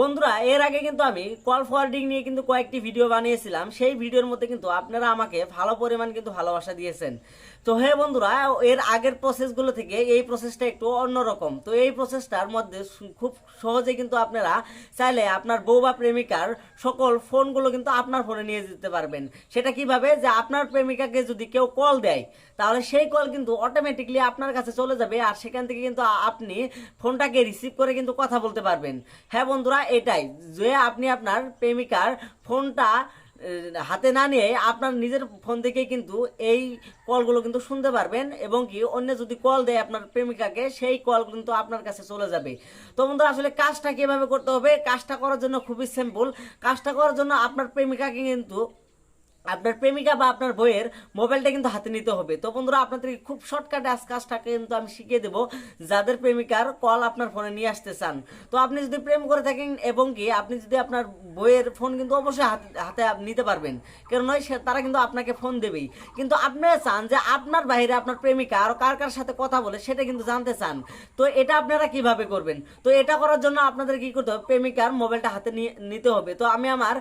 বন্ধুরা, এর আগে কিন্তু আমি কল ফরওয়ার্ডিং নিয়ে কিন্তু কয়েকটি ভিডিও বানিয়েছিলাম। সেই ভিডিওর মধ্যে কিন্তু আপনারা আমাকে ভালো পরিমাণ কিন্তু ভালোবাসা দিয়েছেন। তো হ্যাঁ বন্ধুরা, এর আগের প্রসেসগুলো থেকে এই প্রসেসটা একটু অন্যরকম। তো এই প্রসেসটার মধ্যে খুব সহজে কিন্তু আপনারা চাইলে আপনার বউ বা প্রেমিকার সকল ফোনগুলো কিন্তু আপনার ফোনে নিয়ে যেতে পারবেন। সেটা কীভাবে? যে আপনার প্রেমিকাকে যদি কেউ কল দেয়, তাহলে সেই কল কিন্তু অটোমেটিকলি আপনার কাছে চলে যাবে। আর সেখান থেকে কিন্তু আপনি ফোনটাকে রিসিভ করে কিন্তু কথা বলতে পারবেন। হ্যাঁ বন্ধুরা এটাই, যে আপনি আপনার প্রেমিকার ফোনটা হাতে না নিয়ে আপনার নিজের ফোন থেকে কিন্তু এই কলগুলো কিন্তু শুনতে পারবেন এবং কি অন্য যদি কল দেয় আপনার প্রেমিকাকে, সেই কল কিন্তু আপনার কাছে চলে যাবে। তো বন্ধুরা, আসলে কাজটা কীভাবে করতে হবে? কাজটা করার জন্য খুবই সিম্পল কাজটা করার জন্য আপনার প্রেমিকাকে কিন্তু আপনার প্রেমিকা বা আপনার বইয়ের মোবাইলটা কিন্তু হাতে নিতে হবে। তো বন্ধুরা, আপনাদেরকে খুব শর্টকাটে আজ কাজটাকে কিন্তু আমি শিখিয়ে দেবো। যাদের প্রেমিকার কল আপনার ফোনে নিয়ে আসতে চান। তো আপনি যদি প্রেম করে থাকেন এবং কি আপনি যদি আপনার বইয়ের ফোন কিন্তু অবশ্যই হাতে হাতে নিতে পারবেন। কেন নয়, সে, তারা কিন্তু আপনাকে ফোন দেবেই। কিন্তু আপনারা চান যে আপনার বাইরে আপনার প্রেমিকা আর কার কার সাথে কথা বলে সেটা কিন্তু জানতে চান। তো এটা আপনারা কীভাবে করবেন? তো এটা করার জন্য আপনাদের কি করতে হবে? প্রেমিকার মোবাইলটা হাতে নিতে হবে। তো আমি আমার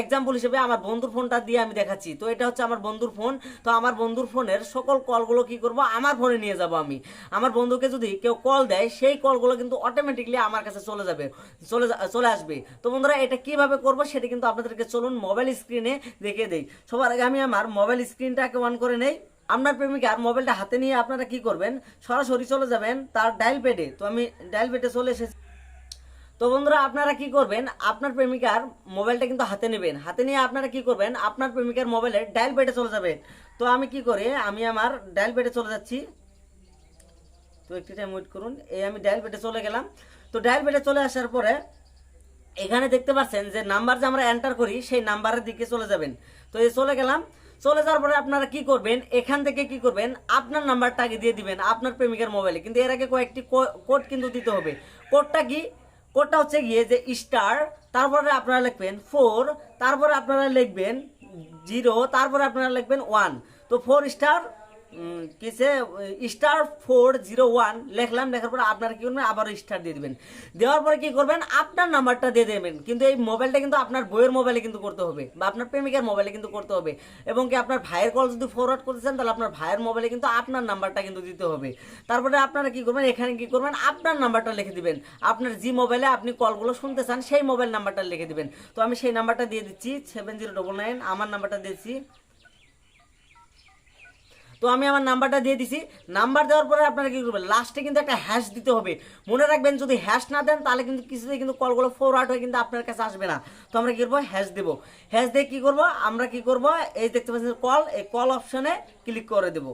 এক্সাম্পল হিসেবে আমার বন্ধুর ফোনটা দিয়ে আমি দেখাচ্ছি। তো এটা হচ্ছে আমার বন্ধুর ফোন। তো আমার বন্ধুর ফোনের সকল কলগুলো কি করব? আমার ফোনে নিয়ে যাব আমি। আমার বন্ধুকে যদি কেউ কল দেয়, সেই কলগুলো কিন্তু অটোমেটিকলি আমার কাছে চলে যাবে, চলে চলে আসবে। তো বন্ধুরা, এটা কীভাবে করব সেটা কিন্তু আপনাদেরকে চলুন মোবাইল স্ক্রিনে দেখিয়ে দেই। সবার আগে আমি আমার মোবাইল স্ক্রিনটাকে অন করে নেই। আপনার প্রেমিকার মোবাইলটা হাতে নিয়ে আপনারা কি করবেন? সরাসরি চলে যাবেন তার ডায়াল পেডে তো আমি ডায়াল পেডে চলে এসেছি। তো বন্ধুরা, আপনারা কি করবেন? আপনার প্রেমিকার মোবাইলটা কিন্তু হাতে নেবেন। হাতে নিয়ে আপনারা কি করবেন? আপনার প্রেমিকার মোবাইলে ডায়াল পেটে চলে যাবেন। তো আমি কি করে? আমি আমার ডায়াল পেটে চলে যাচ্ছি। তো একটু টাইম ওয়েট করুন। এই আমি ডায়াল পেটে চলে গেলাম। তো ডায়াল পেটে চলে আসার পরে এখানে দেখতে পাচ্ছেন যে নাম্বার যে আমরা এন্টার করি, সেই নাম্বারের দিকে চলে যাবেন। তো এই চলে গেলাম। চলে যাওয়ার পরে আপনারা কি করবেন? এখান থেকে কি করবেন? আপনার নাম্বারটা আগে দিয়ে দিবেন আপনার প্রেমিকার মোবাইলে। কিন্তু এর আগে কয়েকটি কোড কিন্তু দিতে হবে। কোডটা কি? কোডটা হচ্ছে গিয়ে যে স্টার, তারপরে আপনারা লিখবেন ফোর, তারপরে আপনারা লিখবেন জিরো, তারপরে আপনারা লিখবেন ওয়ান। তো ফোর স্টার কিসে স্টার ফোর জিরো ওয়ান লিখলাম, লেখার পরে আপনারা কি করবেন? আবার স্টার দিয়ে দিবেন। দেওয়ার পরে কি করবেন? আপনার নাম্বারটা দিয়ে দেবেন। কিন্তু এই মোবাইলটা কিন্তু আপনার বইয়ের মোবাইলে কিন্তু করতে হবে বা আপনার প্রেমিকার মোবাইলে কিন্তু করতে হবে। এবং কি আপনার ভাইয়ের কল যদি ফরওয়ার্ড করতে চান, তাহলে আপনার ভাইয়ের মোবাইলে কিন্তু আপনার নাম্বারটা কিন্তু দিতে হবে। তারপরে আপনারা কি করবেন? এখানে কি করবেন? আপনার নাম্বারটা লিখে দিবেন। আপনার যে মোবাইলে আপনি কলগুলো শুনতে চান, সেই মোবাইল নাম্বারটা লিখে দিবেন। তো আমি সেই নাম্বারটা দিয়ে দিচ্ছি সেভেন জিরো ডবল নাইন আমার নাম্বারটা দিয়েছি। তো আমি আমার নাম্বারটা দিয়ে দিছি। নাম্বার দেওয়ার পরে আপনারা কী করবেন? লাস্টে কিন্তু একটা হ্যাশ দিতে হবে। মনে রাখবেন, যদি হ্যাশ না দেন, তাহলে কিন্তু কিছুতেই কিন্তু কলগুলো ফরওয়ার্ড হয়ে কিন্তু আপনার কাছে আসবে না। তো আমরা কী করব? হ্যাশ দেবো। হ্যাশ দিয়ে কী করব? আমরা কী করব? এই দেখতে পাচ্ছি কল এই কল অপশানে ক্লিক করে দেবো।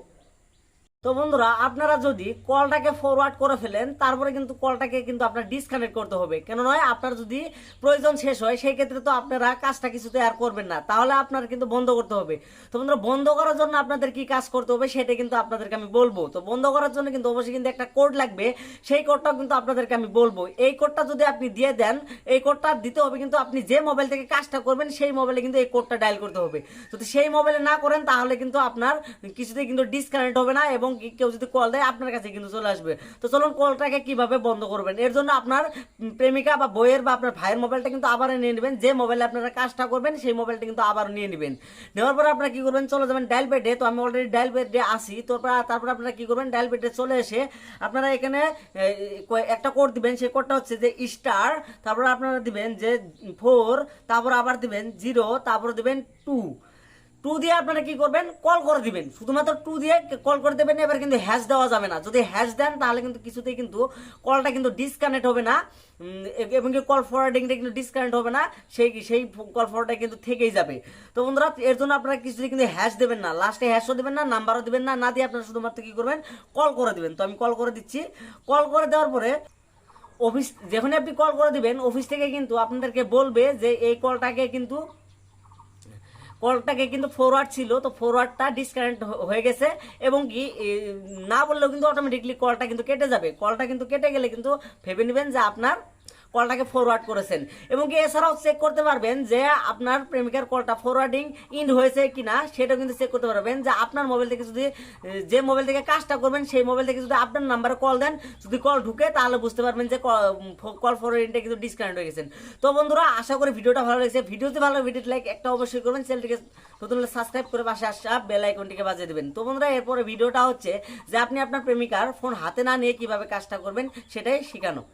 তো বন্ধুরা, আপনারা যদি কলটাকে ফরওয়ার্ড করে ফেলেন, তারপরে কিন্তু কলটাকে কিন্তু আপনার ডিসকানেক্ট করতে হবে। কেন নয়, আপনার যদি প্রয়োজন শেষ হয়, সেই ক্ষেত্রে তো আপনারা কাজটা কিছুতে আর করবেন না। তাহলে আপনার কিন্তু বন্ধ করতে হবে। তো বন্ধুরা, বন্ধ করার জন্য আপনাদের কি কাজ করতে হবে, সেটা কিন্তু আপনাদেরকে আমি বলব। তো বন্ধ করার জন্য কিন্তু অবশ্যই কিন্তু একটা কোড লাগবে। সেই কোডটাও কিন্তু আপনাদেরকে আমি বলব। এই কোডটা যদি আপনি দিয়ে দেন, এই কোডটা দিতে হবে কিন্তু আপনি যে মোবাইল থেকে কাজটা করবেন, সেই মোবাইলে কিন্তু এই কোডটা ডায়াল করতে হবে। যদি সেই মোবাইলে না করেন, তাহলে কিন্তু আপনার কিছুতেই কিন্তু ডিসকানেক্ট হবে না এবং কেউ যদি কল দেয়, আপনার কাছে কিন্তু চলে আসবে। তো চলুন কলটাকে কীভাবে বন্ধ করবেন? এর জন্য আপনার প্রেমিকা বা বইয়ের বা আপনার ভাইয়ের মোবাইলটা কিন্তু আবার নিয়ে নেবেন। যে মোবাইলে আপনারা কাজটা করবেন, সেই মোবাইলটা কিন্তু আবার নিয়ে নেবেন। নেওয়ার পরে আপনারা কী করবেন? চলে যাবেন ডায়াল পেডে তো আমি অলরেডি ডায়াল বেডে আসি তারপর তারপর আপনারা কী করবেন? ডায়াল পেডে চলে এসে আপনারা এখানে একটা কোড দিবেন। সেই কোডটা হচ্ছে যে স্টার তারপর আপনারা দিবেন যে ফোর তারপর আবার দিবেন জিরো তারপর দিবেন টু টু দিয়ে আপনারা কি করবেন? কল করে দিবেন। শুধুমাত্র টু দিয়ে কল করে দেবেন, এবার কিন্তু হ্যাশ দেওয়া যাবে না। যদি হ্যাশ দেন, তাহলে কিন্তু কিছুতেই কিন্তু কলটা কিন্তু ডিসকানেক্ট হবে না। এবং কি কল ফরওয়ার্ডিংটা কিন্তু ডিসকানেক্ট হবে না। সেই সেই কল ফরওয়ার্ডটা কিন্তু থেকেই যাবে। তো বন্ধুরা, এর জন্য আপনারা কিছুতেই কিন্তু হ্যাশ দেবেন না। লাস্টে হ্যাশও দেবেন না নাম্বারও দেবেন না। না দিয়ে আপনারা শুধুমাত্র কি করবেন? কল করে দেবেন। তো আমি কল করে দিচ্ছি। কল করে দেওয়ার পরে অফিস যখনই আপনি কল করে দিবেন অফিস থেকে কিন্তু আপনাদেরকে বলবে যে এই কলটাকে কিন্তু কলটাকে কিন্তু ফরওয়ার্ড ছিল, তো ফরওয়ার্ডটা ডিসকানেক্ট হয়ে গেছে এবং কি না বললেও কিন্তু অটোমেটিকলি কলটা কিন্তু কেটে যাবে। কলটা কিন্তু কেটে গেলে কিন্তু ভেবে নেবেন যে আপনার কলটাকে ফরওয়ার্ড করেছেন। এবং কি এছাড়াও চেক করতে পারবেন যে আপনার প্রেমিকার কলটা ফরওয়ার্ডিং ইন হয়েছে কিনা, সেটাও কিন্তু চেক করতে পারবেন যে আপনার মোবাইল থেকে যদি, যে মোবাইল থেকে কাজটা করবেন, সেই মোবাইল থেকে যদি আপনার নাম্বারে কল দেন, যদি কল ঢুকে, তাহলে বুঝতে পারবেন যে কল ফরওয়ার্ডিংটা কিন্তু ডিসকানেক্ট হয়ে গেছেন। তো বন্ধুরা, আশা করি ভিডিওটা ভালো লেগেছে। ভিডিওতে ভালো ভিডিওটি লাইক একটা অবশ্যই করবেন। চ্যানেলটিকে নতুন হলে সাবস্ক্রাইব করে পাশে আসা বেল আইকনটিকে বাজিয়ে দেবেন। তো বন্ধুরা, এরপরে ভিডিওটা হচ্ছে যে আপনি আপনার প্রেমিকার ফোন হাতে না নিয়ে কীভাবে কাজটা করবেন, সেটাই শেখানো।